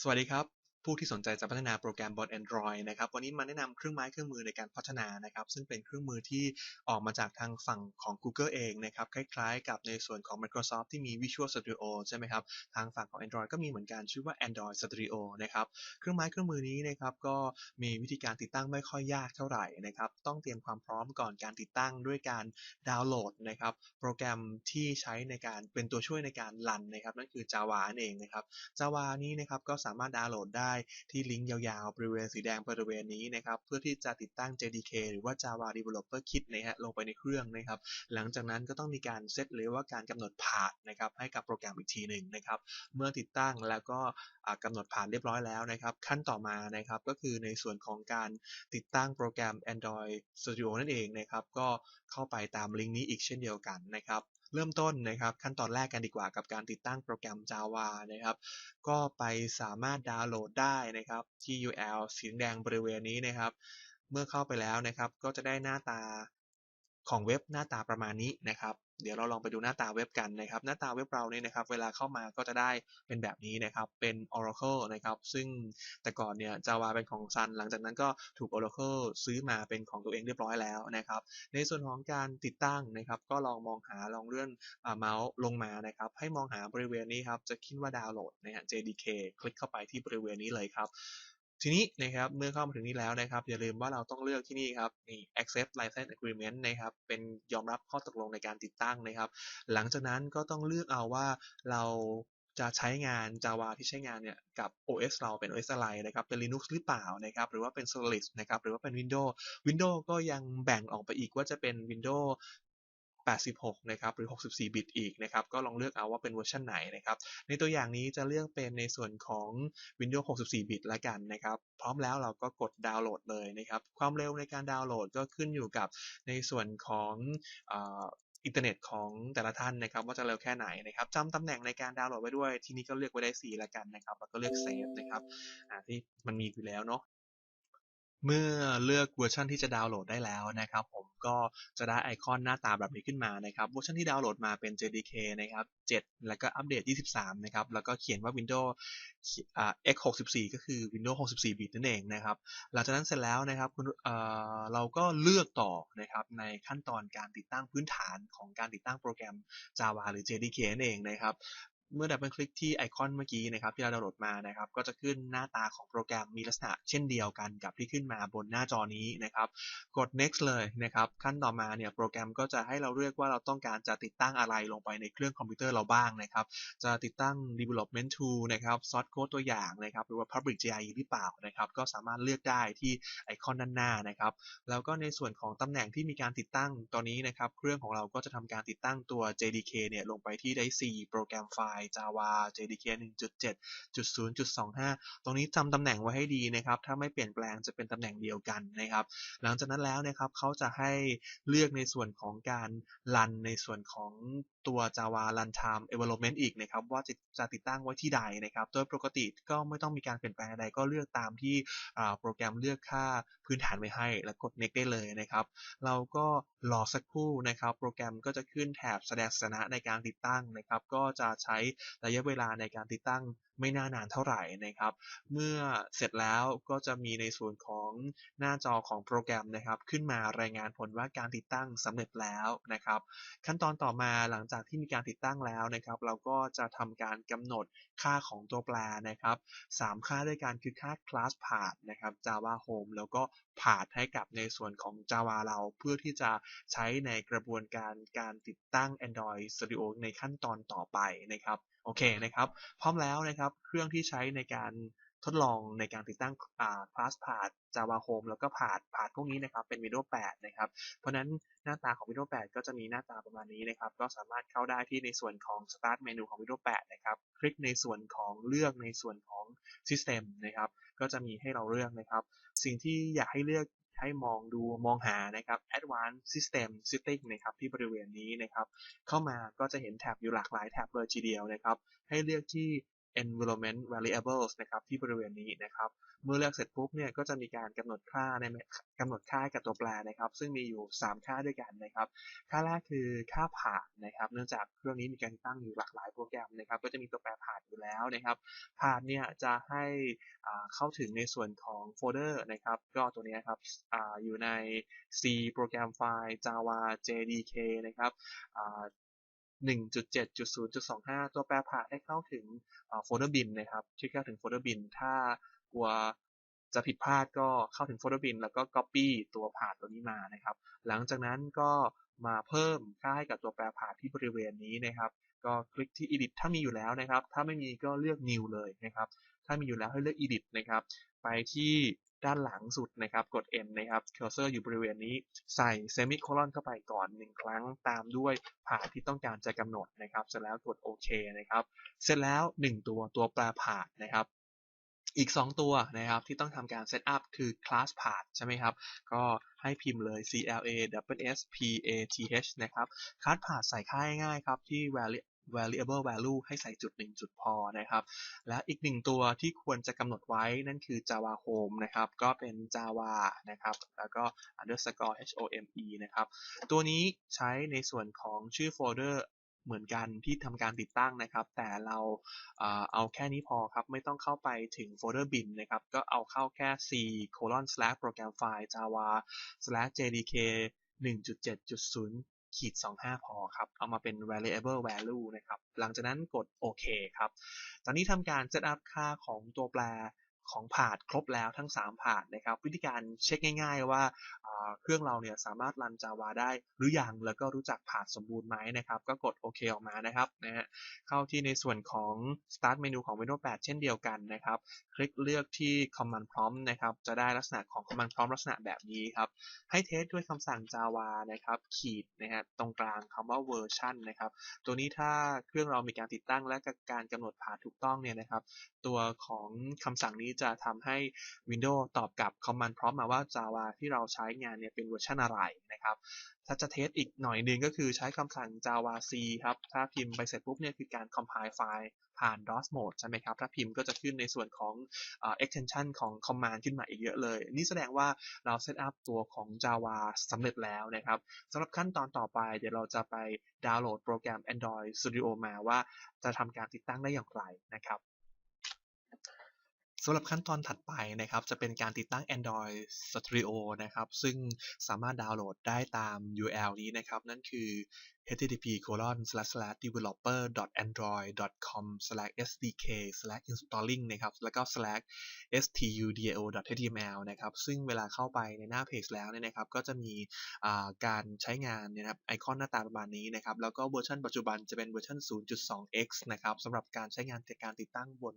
สวัสดีครับ ผู้ที่สนใจจะพัฒนาโปรแกรมบน Android นะครับ วันนี้มาแนะนำเครื่องไม้เครื่องมือในการพัฒนานะครับ ซึ่งเป็นเครื่องมือที่ออกมาจากทางฝั่งของ Google เองนะครับ คล้ายๆ กับในส่วนของ Microsoft ที่มี Visual Studio ใช่ไหมครับ ทางฝั่งของ Android ก็มีเหมือนกันชื่อว่า Android Studio นะครับ เครื่องไม้เครื่องมือนี้นะครับก็มีวิธีการติดตั้งไม่ค่อยยากเท่าไหร่นะครับ ต้องเตรียมความพร้อมก่อนการติดตั้งด้วยการดาวน์โหลดนะครับ โปรแกรมที่ใช้ในการเป็นตัวช่วยในการรันนะครับ นั่นคือ Java นั่นเองนะครับ Java นี้นะครับก็สามารถดาวน์โหลดได้ที่ลิงก์ยาวๆ บริเวณสีแดงบริเวณนี้นะครับ เพื่อที่จะติดตั้ง JDK หรือว่า Java Developer Kit นะฮะลงไปในเครื่องนะครับ หลังจากนั้นก็ต้องมีการเซตหรือว่าการกำหนดผ่านนะครับให้กับโปรแกรมอีกทีหนึ่งนะครับ เมื่อติดตั้งแล้วก็กำหนดผ่านเรียบร้อยแล้วนะครับ ขั้นต่อมานะครับก็คือในส่วนของการติดตั้งโปรแกรม Android Studio นั่นเองนะครับ ก็เข้าไปตามลิงก์นี้อีกเช่นเดียวกันนะครับ เริ่มต้นนะครับขั้นตอนแรกกันดีกว่ากับการติดตั้งโปรแกรม Java นะครับก็ไปสามารถดาวน์โหลดได้นะครับที่ URL สีแดงบริเวณนี้นะครับ เมื่อเข้าไปแล้วนะครับก็จะได้หน้าตาของเว็บหน้าตาประมาณนี้นะครับ เดี๋ยวเราลองไปดูหน้าตาเว็บกันนะครับ หน้าตาเว็บเราเนี่ยนะครับ เวลาเข้ามาก็จะได้เป็นแบบนี้นะครับ เป็น Oracle นะครับ ซึ่งแต่ก่อนเนี่ย Java เป็นของ Sun หลังจากนั้นก็ถูก Oracle ซื้อมาเป็นของตัวเองเรียบร้อยแล้วนะครับ ในส่วนของการติดตั้งนะครับ ก็ลองมองหาลองเลื่อนเมาส์ลงมานะครับ ให้มองหาบริเวณนี้ครับ จะขึ้นว่าดาวน์โหลดนะฮะ JDK คลิกเข้าไปที่บริเวณนี้เลยครับ ทีนี้นะครับเมื่อเข้ามาถึงนี้แล้วนะครับ อย่าลืมว่าเราต้องเลือกที่นี่ครับนี่ accept license agreement นะครับเป็นยอมรับข้อตกลงในการติดตั้งนะครับ หลังจากนั้นก็ต้องเลือกเอาว่าเราจะใช้งาน Java ที่ใช้งานเนี่ยกับ OS เราเป็น OS อะไรนะครับเป็น Linux หรือเปล่านะครับหรือว่าเป็น Solaris นะครับหรือว่าเป็น Windows Windows ก็ยังแบ่งออกไปอีกว่าจะเป็น Windows 86 นะครับ หรือ 64 บิตอีกนะครับ ก็ลองเลือกเอาว่าเป็นเวอร์ชันไหนนะครับ ในตัวอย่างนี้จะเลือกเป็นในส่วนของ Windows 64 บิตละกันนะครับ พร้อมแล้วเราก็กดดาวน์โหลดเลยนะครับ ความเร็วในการดาวน์โหลดก็ขึ้นอยู่กับในส่วนของอินเทอร์เน็ตของแต่ละท่านนะครับ ว่าจะเร็วแค่ไหนนะครับจำตำแหน่งในการดาวน์โหลดไว้ด้วย ทีนี้ก็เลือกไว้ได้ 4 ละกันนะครับ แล้วก็เลือกเซฟนะครับ อ่าที่มันมีอยู่แล้วเนาะ เมื่อเลือกเวอร์ชันที่จะดาวน์โหลดได้แล้วนะครับผมก็จะได้ไอคอนหน้าตาแบบนี้ขึ้นมานะครับเวอร์ชันที่ดาวน์โหลดมาเป็น JDK นะครับ7 แล้วก็อัปเดต 23 นะครับ แล้วก็เขียนว่า Windows x64 ก็คือ Windows 64 บิตนั่นเองนะครับ หลังจากนั้นเสร็จแล้วนะครับเราก็เลือกต่อนะครับในขั้นตอนการติดตั้งพื้นฐานของการติดตั้งโปรแกรม Java หรือ JDK นั่นเองนะครับ เมื่อดับเบิลคลิกที่ไอคอนเมื่อกี้นะครับที่เราดาวน์โหลดมานะครับก็จะขึ้นหน้าตาของโปรแกรมมีลักษณะเช่นเดียวกันกับที่ขึ้นมาบนหน้าจอนี้นะครับกด next เลยนะครับขั้นต่อมาเนี่ยโปรแกรมก็จะให้เราเลือกว่าเราต้องการจะติดตั้งอะไรลงไปในเครื่องคอมพิวเตอร์เราบ้างนะครับจะติดตั้ง development tool นะครับ source code ตัวอย่างนะครับหรือว่า public GIE หรือเปล่านะครับก็สามารถเลือกได้ที่ไอคอนด้านหน้านะครับแล้วก็ในส่วนของตำแหน่งที่มีการติดตั้งตอนนี้นะครับเครื่องของเราก็จะทำการติดตั้งตัว JDK เนี่ยลงไปที่ได้4โปรแกรมไฟล์ Java JDK 1.7.0.25 ตรงนี้จำตำแหน่งไว้ให้ดีนะครับ ถ้าไม่เปลี่ยนแปลงจะเป็นตำแหน่งเดียวกันนะครับ หลังจากนั้นแล้วนะครับเขาจะให้เลือกในส่วนของการรันในส่วนของตัว Java Runtime Environment อีกนะครับ ว่าจะจะติดตั้งไว้ที่ใดนะครับ โดยปกติก็ไม่ต้องมีการเปลี่ยนแปลงใดก็เลือกตามที่โปรแกรมเลือกค่าพื้นฐานไว้ให้ แล้วกด next ได้เลยนะครับ เราก็รอสักครู่นะครับ โปรแกรมก็จะขึ้นแถบแสดงสถานะในการติดตั้งนะครับ ก็จะใช้ระยะเวลาในการติดตั้งไม่น่านานเท่าไหร่นะครับ เมื่อเสร็จแล้วก็จะมีในส่วนของหน้าจอของโปรแกรมนะครับ ขึ้นมารายงานผลว่าการติดตั้งสำเร็จแล้วนะครับ ขั้นตอนต่อมาหลังจากที่มีการติดตั้งแล้วนะครับ เราก็จะทำการกำหนดค่าของตัวแปรนะครับ 3 ค่าด้วยกันคือค่า class path นะครับ java home แล้วก็ path ให้กับในส่วนของ java เราเพื่อที่จะใช้ในกระบวนการการติดตั้ง android studio ในขั้นตอนต่อไปนะครับ โอเคนะครับ พร้อมแล้วนะครับ เครื่องที่ใช้ในการทดลองในการติดตั้ง class path Java Home แล้วก็ path path พวกนี้นะครับ เป็น Windows 8 นะครับ เพราะนั้นหน้าตาของ Windows 8 ก็จะมีหน้าตาประมาณนี้นะครับ ก็สามารถเข้าได้ที่ในส่วนของ Start Menu ของ Windows 8 นะครับ คลิกในส่วนของเลือกในส่วนของ System นะครับ ก็จะมีให้เราเลือกนะครับ สิ่งที่อยากให้เลือก ให้มองดูมองหานะครับ Advanced System Setting นะครับที่บริเวณนี้นะครับ เข้ามาก็จะเห็นแท็บอยู่หลากหลายแท็บเลยทีเดียวนะครับ ให้เลือกที่ environment variables นะครับที่บริเวณนี้นะครับ เมื่อเลือกเสร็จปุ๊บเนี่ยก็จะมีการกำหนดค่าในกำหนดค่ากับตัวแปรนะครับ ซึ่งมีอยู่ 3 ค่าด้วยกันนะครับ ค่าแรกคือค่าผ่านนะครับ เนื่องจากเครื่องนี้มีการตั้งอยู่หลากหลายโปรแกรมนะครับ ก็จะมีตัวแปรผ่านอยู่แล้วนะครับผ่านเนี่ยจะให้เข้าถึงในส่วนของโฟลเดอร์นะครับ ก็ตัวนี้ครับออยู่ใน C โปรแกรมไฟล์ Java JDK นะครับ 1.7.0.25 ตัวแปรผ่านให้เข้าถึงโฟลเดอร์บินนะครับที่เข้าถึงโฟลเดอร์บิน ถ้ากลัวจะผิดพลาดก็เข้าถึงโฟลเดอร์บิน แล้วก็ Copy ตัวผ่านตัวนี้มานะครับ หลังจากนั้นก็มาเพิ่มค่าให้กับตัวแปรผ่านที่บริเวณนี้นะครับ ก็คลิกที่ edit ถ้ามีอยู่แล้วนะครับ ถ้าไม่มีก็เลือก new เลยนะครับ ถ้ามีอยู่แล้วให้เลือก edit นะครับ ไปที่ ด้านหลังสุดนะครับ กด N นะครับ cursor อยู่บริเวณนี้ใส่ semicolon เข้าไปก่อน 1 ครั้งตามด้วยผ่าที่ต้องการจะกำหนดนะครับ เสร็จแล้วกดโอเคนะครับ เสร็จแล้ว 1 ตัวตัวแปรผ่านนะครับอีก 2 ตัวนะครับที่ต้องทำการเซตอัพคือ class path ใช่ไหมครับ ก็ให้พิมพ์เลย cla s p a t h นะครับ class path ใส่ค่าง่ายๆครับ ที่ value variable value ให้ใส่จุด1จุดพอนะครับ และอีกหนึ่งตัวที่ควรจะกำหนดไว้นั่นคือ java home นะครับ ก็เป็น java นะครับ แล้วก็ underscore home นะครับ ตัวนี้ใช้ในส่วนของชื่อโฟลเดอร์เหมือนกันที่ทำการติดตั้งนะครับ แต่เราเอาแค่นี้พอครับ ไม่ต้องเข้าไปถึงโฟลเดอร์บินนะครับ ก็เอาเข้าแค่ c colon slash program file java slash jdk 1.7.0 ขีด25 พอครับ เอามาเป็น variable value นะครับ หลังจากนั้นกดโอเคครับ ตอนนี้ทำการ set up ค่าของตัวแปร ของผาดครบแล้วทั้ง 3 ผาดนะครับ วิธีการเช็คง่าย ๆ ว่าเครื่องเราเนี่ยสามารถรัน Java ได้หรือยังแล้วก็รู้จักผาดสมบูรณ์ไหมนะครับ ก็กดโอเคออกมานะครับนะฮะเข้าที่ในส่วนของ start menu ของ Windows 8 เช่นเดียวกันนะครับ คลิกเลือกที่ command prompt นะครับ จะได้ลักษณะของ command prompt ลักษณะแบบนี้ครับ ให้เทสด้วยคำสั่ง Java นะครับขีดนะฮะตรงกลางคำว่า version นะครับ ตัวนี้ถ้าเครื่องเรามีการติดตั้งและการกำหนดผาดถูกต้องเนี่ยนะครับ ตัวของคำสั่งนี้จะทำให้ Windows ตอบกลับ command prompt มาว่า Java ที่เราใช้งานเนี่ยเป็นเวอร์ชันอะไรนะครับถ้าจะเทสอีกหน่อยนึงก็คือใช้คำสั่ง java c ครับ ถ้าพิมพ์ไปเสร็จปุ๊บเนี่ยคือการ compile ไฟล์ผ่าน DOS mode ใช่ไหมครับ ถ้าพิมพ์ก็จะขึ้นในส่วนของ extension ของ command ขึ้นมาอีกเยอะเลย นี่แสดงว่าเราเซตอัพตัวของ Java สำเร็จแล้วนะครับสำหรับขั้นตอนต่อไปเดี๋ยวเราจะไปดาวน์โหลดโปรแกรม Android Studio มาว่าจะทำการติดตั้งได้อย่างไรนะครับ สำหรับขั้นตอนถัดไปนะครับ จะเป็นการติดตั้ง Android Studio นะครับ ซึ่งสามารถดาวน์โหลดได้ตาม URL นี้นะครับ นั่นคือ http developer android com sdk installing นะครับ แล้วก็ studio html นะครับ ซึ่งเวลาเข้าไปในหน้าเพจแล้วเนี่ยนะครับ ก็จะมีการใช้งานนะครับ ไอคอนหน้าตาประมาณนี้นะครับ แล้วก็เวอร์ชันปัจจุบันจะเป็นเวอร์ชัน 0.2x นะครับสำหรับการใช้งานในการติดตั้งบน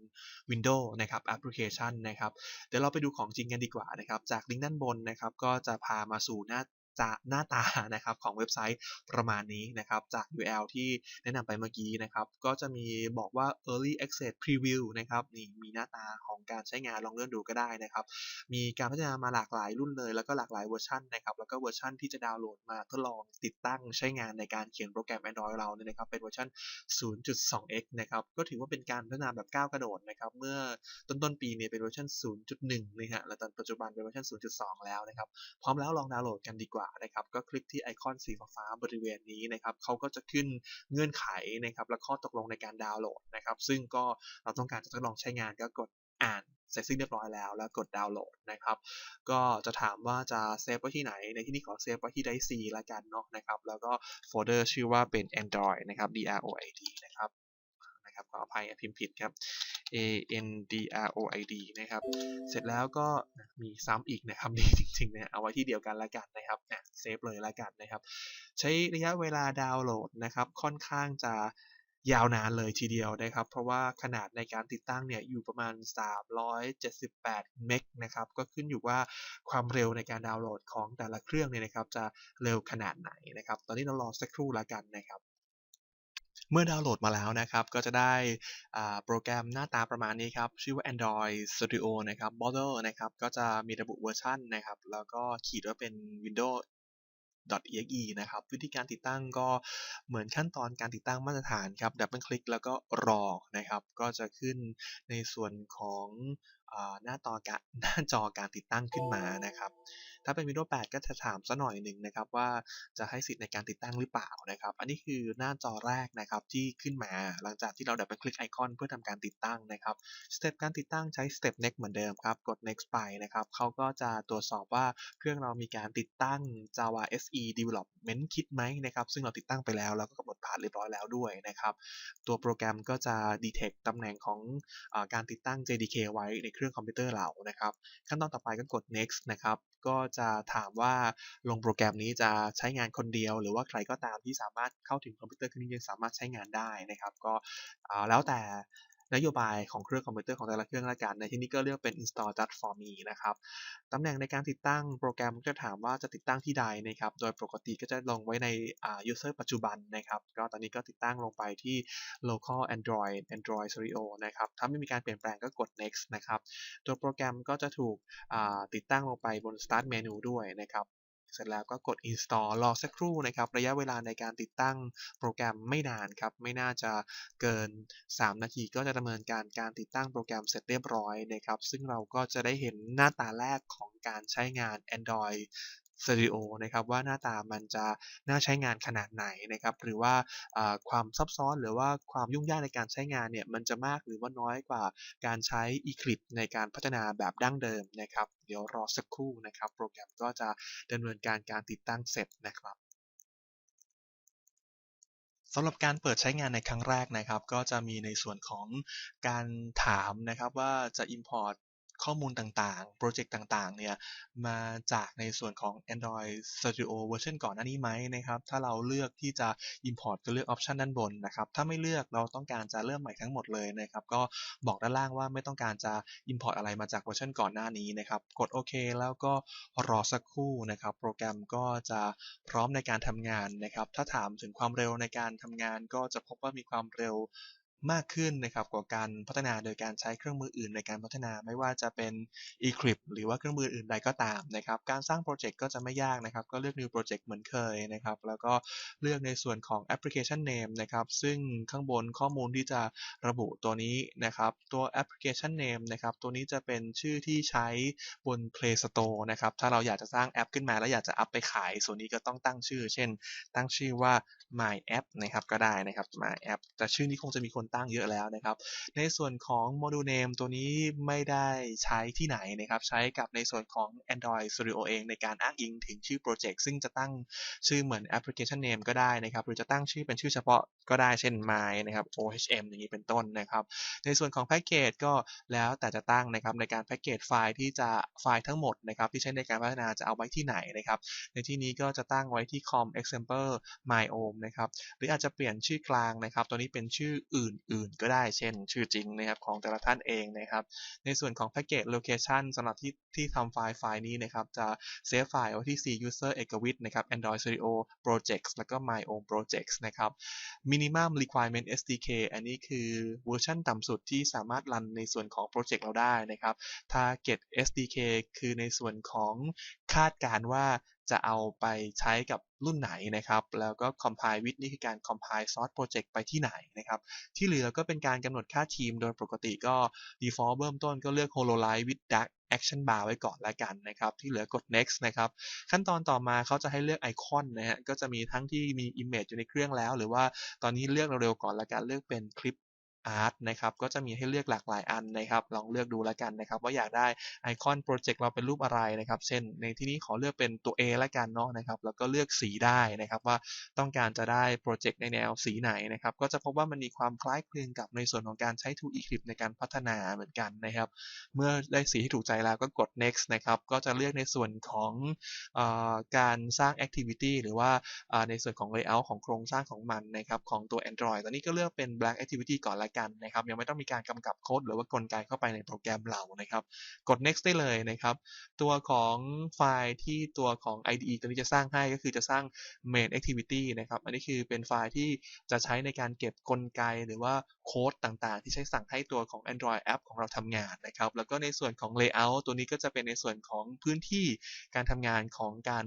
Windows นะครับแอปพลิเคชันนะครับ เดี๋ยวเราไปดูของจริงกันดีกว่านะครับ จากลิงก์ด้านบนนะครับ ก็จะพามาสู่หน้า จะหน้าตานะครับของเว็บไซต์ประมาณนี้นะครับจาก URL ที่แนะนำไปเมื่อกี้นะครับก็จะมีบอกว่า early access preview นะครับนี่มีหน้าตาของการใช้งานลองเลื่อนดูก็ได้นะครับมีการพัฒนามาหลากหลายรุ่นเลย แล้วก็หลากหลายเวอร์ชันนะครับแล้วก็เวอร์ชันที่จะดาวน์โหลดมาทดลองติดตั้งใช้งานในการเขียนโปรแกรม Android เราเนี่ยนะครับเป็นเวอร์ชัน 0.2x นะครับก็ถือว่าเป็นการพัฒนาแบบก้าวกระโดดนะครับเมื่อต้นต้นปีเนี่ยเป็นเวอร์ชัน0.1นะฮะและตอนปัจจุบันเป็นเวอร์ชัน0.2 แล้วนะครับพร้อมแล้วลองดาวน์โหลดกันดีกว่านะครับก็คลิกที่ไอคอนสีฟ้าบริเวณนี้นะครับเขาก็จะขึ้นเงื่อนไขนะครับและข้อตกลงในการดาวน์โหลดนะครับซึ่งก็เราต้องการจะทดลองใช้งานก็กดอ่านเสร็จสิ้นเรียบร้อยแล้วแล้วกดดาวน์โหลดนะครับก็จะถามว่าจะเซฟไว้ที่ไหน ในที่นี้ขอเซฟไว้ที่ไดซีละกันเนาะนะครับแล้วก็โฟลเดอร์ชื่อว่าเป็น Android นะครับ droid นะครับนะครับขออภัยพิมพ์ผิดครับ a n d r o i d นะครับ เสร็จแล้วก็มีซ้ำอีกนะครับดีจริงๆนะเอาไว้ที่เดียวกันละกันนะครับเซฟเลยละกันนะครับ ใช้ระยะเวลาดาวน์โหลดนะครับ ค่อนข้างจะยาวนานเลยทีเดียวนะครับ เพราะว่าขนาดในการติดตั้งเนี่ยอยู่ประมาณ 378 เมกนะครับ ก็ขึ้นอยู่ว่าความเร็วในการดาวน์โหลดของแต่ละเครื่องเนี่ยนะครับ จะเร็วขนาดไหนนะครับ ตอนนี้เรารอสักครู่ละกันนะครับ เมื่อดาวน์โหลดมาแล้วนะครับ ก็จะได้โปรแกรมหน้าตาประมาณนี้ครับ ชื่อว่า Android Studio นะครับ Model นะครับ ก็จะมีระบุเวอร์ชันนะครับ แล้วก็ขีดว่าเป็น Windows .exe นะครับ วิธีการติดตั้งก็เหมือนขั้นตอนการติดตั้งมาตรฐานครับ ดับเบิลคลิกแล้วก็รอนะครับ ก็จะขึ้นในส่วนของหน้าต่อการหน้าจอการติดตั้งขึ้นมานะครับ ถ้าเป็น Windows 8 ก็จะถามสัหน่อยหนึ่งนะครับว่าจะให้สิทธิ์ในการติดตั้งหรือเปล่านะครับ อันนี้คือหน้าจอแรกนะครับที่ขึ้นมาหลังจากที่เราดับเบิลคลิกไอคอนเพื่อทำการติดตั้งนะครับสเต็ปการติดตั้งใช้สเต็ป next เหมือนเดิมครับ กด next ไปนะครับเขาก็จะตรวจสอบว่าเครื่องเรามีการติดตั้ง Java SE Development Kit ไหมนะครับ ซึ่งเราติดตั้งไปแล้วแล้วก็กำหนดผ่านเรียบร้อยแล้วด้วยนะครับ ตัวโปรแกรมก็จะ detect ตำแหน่งของอการติดตั้ง JDK ไว้ในเครื่องคอมพิวเตอร์เรานะครับ ขั้นตอนต่อไปก็กด next นะครับ ก็จะถามว่าลงโปรแกรมนี้จะใช้งานคนเดียว หรือว่าใครก็ตามที่สามารถเข้าถึงคอมพิวเตอร์เครื่องนี้ยังสามารถใช้งานได้นะครับ ก็แล้วแต่ นโยบายของเครื่องคอมพิวเตอร์ของแต่ละเครื่องละกัน ในที่นี้ก็เลือกเป็น install just for me นะครับ ตำแหน่งในการติดตั้งโปรแกรมก็จะถามว่าจะติดตั้งที่ใดนะครับ โดยปกติก็จะลงไว้ใน user ปัจจุบันนะครับ ก็ตอนนี้ก็ติดตั้งลงไปที่ local android android stereo นะครับ ถ้าไม่มีการเปลี่ยนแปลงก็กด next นะครับ ตัวโปรแกรมก็จะถูกติดตั้งลงไปบน start menu ด้วยนะครับ เสร็จแล้วก็กด install รอสักครู่นะครับ ระยะเวลาในการติดตั้งโปรแกรมไม่นานครับ ไม่น่าจะเกิน 3 นาทีก็จะดำเนินการการติดตั้งโปรแกรมเสร็จเรียบร้อยนะครับ ซึ่งเราก็จะได้เห็นหน้าตาแรกของการใช้งาน Android สตูดิโอนะครับว่าหน้าตามันจะน่าใช้งานขนาดไหนนะครับหรือว่าความซับซ้อนหรือว่าความยุ่งยากในการใช้งานเนี่ยมันจะมากหรือว่าน้อยกว่าการใช้ Eclipse ในการพัฒนาแบบดั้งเดิมนะครับเดี๋ยวรอสักครู่นะครับโปรแกรมก็จะดำเนินการการติดตั้งเสร็จนะครับสำหรับการเปิดใช้งานในครั้งแรกนะครับ ก็จะมีในส่วนของการถามนะครับว่าจะ import ข้อมูลต่างๆ โปรเจกต์ต่างๆ เนี่ย มาจากในส่วนของ Android Studio เวอร์ชันก่อนหน้านี้ไหมนะครับ ถ้าเราเลือกที่จะ Import ก็เลือก Option ด้านบนนะครับ ถ้าไม่เลือกเราต้องการจะเริ่มใหม่ทั้งหมดเลยนะครับ ก็บอกด้านล่างว่าไม่ต้องการจะ Import อะไรมาจากเวอร์ชันก่อนหน้านี้นะครับ กดโอเคแล้วก็รอสักครู่นะครับ โปรแกรมก็จะพร้อมในการทำงานนะครับ ถ้าถามถึงความเร็วในการทำงานก็จะพบว่ามีความเร็ว มากขึ้นนะครับกว่าการพัฒนาโดยการใช้เครื่องมืออื่นในการพัฒนาไม่ว่าจะเป็น Eclipse หรือว่าเครื่องมืออื่นใดก็ตามนะครับการสร้างโปรเจกต์ก็จะไม่ยากนะครับก็เลือก New Project เหมือนเคยนะครับแล้วก็เลือกในส่วนของ Application Name นะครับซึ่งข้างบนข้อมูลที่จะระบุตัวนี้นะครับตัว Application Name นะครับตัวนี้จะเป็นชื่อที่ใช้บน Play Store นะครับถ้าเราอยากจะสร้างแอปขึ้นมาแล้วอยากจะอัพไปขาย ส่วนนี้ก็ต้องตั้งชื่อ เช่น ตั้งชื่อว่า My App นะครับก็ได้นะครับ My App แต่ชื่อนี้คงจะมีคนตั้งเยอะแล้วนะครับ ในส่วนของ Module Name ตัวนี้ไม่ได้ใช้ที่ไหนนะครับ ใช้กับในส่วนของ Android Studio เองในการอ้างอิงถึงชื่อโปรเจกต์ซึ่งจะตั้งชื่อเหมือน Application Name ก็ได้นะครับ หรือจะตั้งชื่อเป็นชื่อเฉพาะก็ได้เช่น My นะครับ OHM อย่างนี้เป็นต้นนะครับ ในส่วนของแพ็กเกจก็แล้วแต่จะตั้งนะครับในการแพ็กเกจไฟล์ที่จะไฟล์ทั้งหมดนะครับที่ใช้ในการพัฒนาจะเอาไว้ที่ไหนนะครับ ในที่นี้ก็จะตั้งไว้ที่ com example my om นะครับ หรืออาจจะเปลี่ยนชื่อกลางนะครับ ตัวนี้เป็นชื่ออื่นๆ ก็ได้ เช่น ชื่อจริงนะครับของแต่ละท่านเองนะครับ ในส่วนของ package location สำหรับที่ที่ทำไฟล์ไฟล์นี้นะครับ จะเซฟไฟล์ไว้ที่ C user เอกวิทนะครับ Android Studio Projects แล้วก็ My Own Projects นะครับ minimum requirement SDK อันนี้คือเวอร์ชันต่ำสุดที่สามารถรันในส่วนของโปรเจกต์เราได้นะครับ target SDK คือในส่วนของคาดการว่า จะเอาไปใช้กับรุ่นไหนนะครับ แล้วก็ compile with นี่คือการ compile source project ไปที่ไหนนะครับ ที่เหลือก็เป็นการกำหนดค่าทีมโดยปกติก็ default เบื้องต้นก็เลือก hololive with dark action bar ไว้ก่อนแล้วกันนะครับ ที่เหลือกด next นะครับ ขั้นตอนต่อมาเขาจะให้เลือกไอคอนนะฮะ ก็จะมีทั้งที่มี image อยู่ในเครื่องแล้ว หรือว่าตอนนี้เลือกเร็วๆก่อนแล้วกัน เลือกเป็นคลิป อาร์ตนะครับก็จะมีให้เลือกหลากหลายอันนะครับ ลองเลือกดูแล้วกันนะครับ ว่าอยากได้ไอคอนโปรเจกต์เราเป็นรูปอะไรนะครับ เช่น ในที่นี้ขอเลือกเป็นตัว A แล้วกันเนาะนะครับ แล้วก็เลือกสีได้นะครับ ว่าต้องการจะได้โปรเจกต์ในแนวสีไหนนะครับ ก็จะพบว่ามันมีความคล้ายคลึงกับในส่วนของการใช้ Tool Eclipse ในการพัฒนาเหมือนกันนะครับ เมื่อได้สีที่ถูกใจแล้วก็กด next นะครับ ก็จะเลือกในส่วนของอการสร้าง activity หรือว่าในส่วนของ layout ของโครงสร้างของมันนะครับของตัว Android ตอนนี้ก็เลือกเป็น blank activity ก่อนละกันนะครับยังไม่ต้องมีการกำกับโค้ดหรือว่ากลไกเข้าไปในโปรแกรมเรานะครับ กด next ได้เลยนะครับ ตัวของไฟล์ที่ตัวของ IDE ตัวนี้จะสร้างให้ก็คือจะสร้าง main activity นะครับ อันนี้คือเป็นไฟล์ที่จะใช้ในการเก็บกลไกหรือว่าโค้ดต่างๆ ที่ใช้สั่งให้ตัวของ Android App ของเราทำงานนะครับ แล้วก็ในส่วนของ layout ตัวนี้ก็จะเป็นในส่วนของพื้นที่การทำงานของการ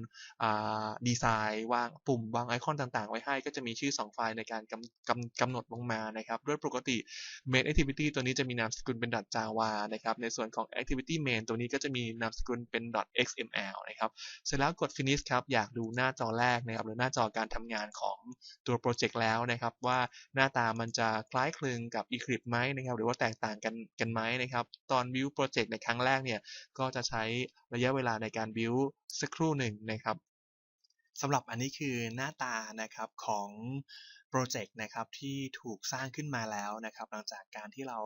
ดีไซน์วางปุ่มวางไอคอนต่างๆ ไว้ให้ ก็จะมีชื่อ 2 ไฟล์ในการกำกำกำหนดลงมานะครับ ด้วยปกติ main activity ตัวนี้จะมีนามสกุลเป็น .java นะครับ ในส่วนของ activity main ตัวนี้ก็จะมีนามสกุลเป็น .xml นะครับ เสร็จแล้วกด finish ครับ อยากดูหน้าจอแรกนะครับ หรือหน้าจอการทำงานของตัวโปรเจกต์แล้วนะครับ ว่าหน้าตามันจะคล้ายคลึงกับ Eclipse ไหมนะครับ หรือว่าแตกต่างกันกันไหมนะครับ ตอน build โปรเจกต์ในครั้งแรกเนี่ย ก็จะใช้ระยะเวลาในการ build สักครู่หนึ่งนะครับสำหรับอันนี้คือหน้าตานะครับของ โปรเจกต์นะครับที่ถูกสร้างขึ้นมาแล้วนะครับ หลังจากการที่เรา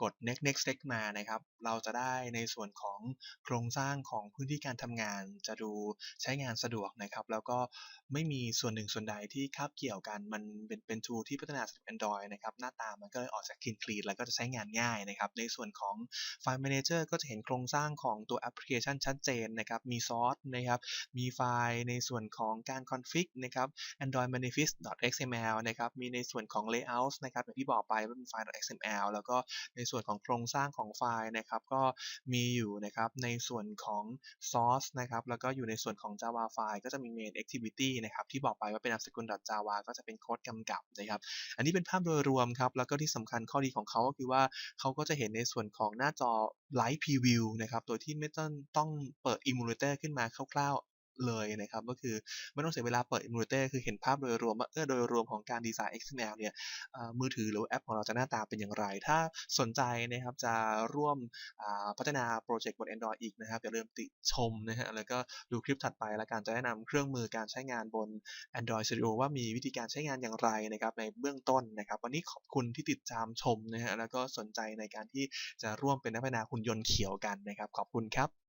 กด next next next มานะครับ เราจะได้ในส่วนของโครงสร้างของพื้นที่การทำงานจะดูใช้งานสะดวกนะครับ แล้วก็ไม่มีส่วนหนึ่งส่วนใดที่คาบเกี่ยวกัน มันเป็นเป็น tool ที่พัฒนาสำหรับ Android นะครับหน้าตามันก็เลยออกจาก clean clean แล้วก็จะใช้งานง่ายนะครับ ในส่วนของ File Manager ก็จะเห็นโครงสร้างของตัวแอปพลิเคชันชัดเจนนะครับ มีซอสนะครับ มีไฟล์ในส่วนของการ config นะครับ android manifest xml นะครับ มีในส่วนของ layout นะครับอย่างที่บอกไปว่าเป็นไฟล์ xml แล้วก็ในส่วนของโครงสร้างของไฟล์นะครับ ก็มีอยู่นะครับในส่วนของ source นะครับ แล้วก็อยู่ในส่วนของ java file ก็จะมี main activity นะครับ ที่บอกไปว่าเป็นนามสกุล .java ก็จะเป็นโค้ดกำกับนะครับ อันนี้เป็นภาพโดยรวมครับ แล้วก็ที่สำคัญข้อดีของเขาก็คือว่าเขาก็จะเห็นในส่วนของหน้าจอ live preview นะครับ โดยที่ไม่ต้องต้องเปิด emulator ขึ้นมาคร่าวๆ เลยนะครับ ก็คือไม่ต้องเสียเวลาเปิด emulator คือเห็นภาพโดยรวมว่าเออโดยรวมของการดีไซน์ XML เนี่ยมือถือหรือแอปของเราจะหน้าตาเป็นอย่างไร ถ้าสนใจนะครับจะร่วมพัฒนาโปรเจกต์บน Android อีกนะครับอย่าลืมติชมนะฮะแล้วก็ดูคลิปถัดไปแล้วการจะแนะนำเครื่องมือการใช้งานบน Android Studio ว่ามีวิธีการใช้งานอย่างไรนะครับในเบื้องต้นนะครับ วันนี้ขอบคุณที่ติดตามชมนะฮะแล้วก็สนใจในการที่จะร่วมเป็นนักพัฒนาหุ่นยนต์เขียวกันนะครับ ขอบคุณครับ